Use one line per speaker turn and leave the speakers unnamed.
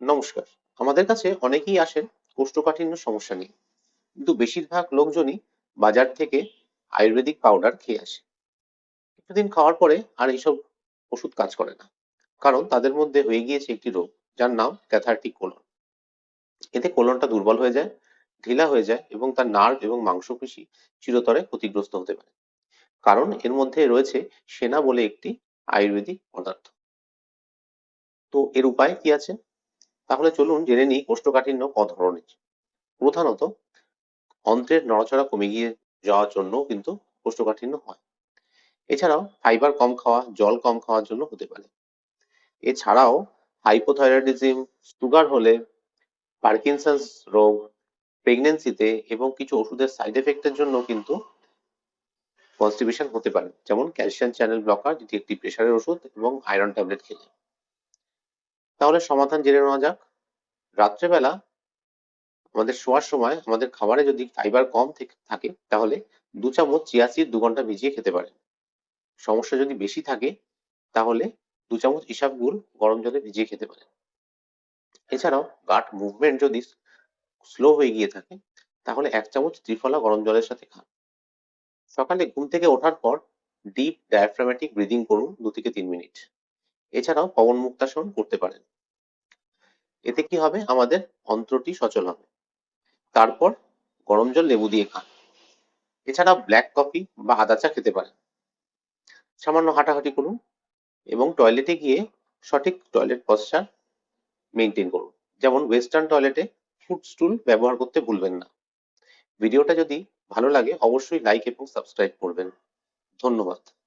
নমস্কার। আমাদের কাছে অনেকেই আসেন কোষ্ঠকাঠিন্য সমস্যা নিয়ে। কিন্তু বেশিরভাগ লোকজনই বাজার থেকে আয়ুর্বেদিক পাউডার খেয়ে আসে। কিছুদিন খাওয়ার পরে আর এইসব ওষুধ কাজ করে না। কারণ তাদের মধ্যে হয়ে গিয়েছে একটি রোগ, যার নাম ক্যাথার্টিক কোলন এতে কোলনটা দুর্বল হয়ে যায়, ঢিলা হয়ে যায় এবং তার নার্ভ এবং মাংসপেশি চিরতরে ক্ষতিগ্রস্ত হতে পারে। কারণ এর মধ্যে রয়েছে সেনা বলে একটি আয়ুর্বেদিক পদার্থ। তো এর উপায় কি আছে? তাহলে চলুন জেনে নিই কোষ্ঠকাঠিন্য ক ধরনের। প্রধানত, অন্ত্রের নড়াচড়া কমে গিয়ে যাওয়ার জন্য কিন্তু কোষ্ঠকাঠিন্য হয়। এছাড়াও ফাইবার কম খাওয়া, জল কম খাওয়ার জন্য হতে পারে। এছাড়াও হাইপোথাইরয়েডিজম সুগার হলে পার্কিনসন্স রোগ প্রেগনেন্সিতে এবং কিছু ওষুধের সাইড এফেক্টের জন্য কিন্তু কনস্টিপেশন হতে পারে। যেমন ক্যালসিয়াম চ্যানেল ব্লকার যেটি একটি প্রেশারের ওষুধ, এবং আয়রন ট্যাবলেট খেলে। তাহলে সমাধান জেনে নেওয়া যাক। রাত্রেবেলা আমাদের শোয়ার সময় আমাদের খাবারে যদি ফাইবার কম থাকে তাহলে দু চামচ চিয়া সিড দু ঘণ্টা ভিজিয়ে খেতে পারেন। সমস্যা যদি বেশি থাকে, তাহলে দু চামচ ইসাব ইসাবগুল গরম জলে ভিজিয়ে খেতে পারেন। এছাড়াও গাট মুভমেন্ট যদি স্লো হয়ে গিয়ে থাকে, তাহলে এক চামচ ত্রিফলা গরম জলের সাথে খান। সকালে ঘুম থেকে ওঠার পর ডিপ ডায়াফ্রামেটিক ব্রিদিং করুন দু থেকে তিন মিনিট। এছাড়াও পবন মুক্তাসন করতে পারেন। এতে কি হবে? আমাদের অন্ত্রটি সচল হবে। তারপর গরম জল লেবু দিয়ে খান। এছাড়া ব্ল্যাক কফি বা আদা চা খেতে পারেন। সামান্য হাঁটাহাঁটি করুন এবং টয়লেটে গিয়ে সঠিক টয়লেট পশ্চার মেনটেন করুন। যেমন ওয়েস্টার্ন টয়লেটে ফুড স্টুল ব্যবহার করতে ভুলবেন না। ভিডিওটা যদি ভালো লাগে, অবশ্যই লাইক এবং সাবস্ক্রাইব করবেন। ধন্যবাদ।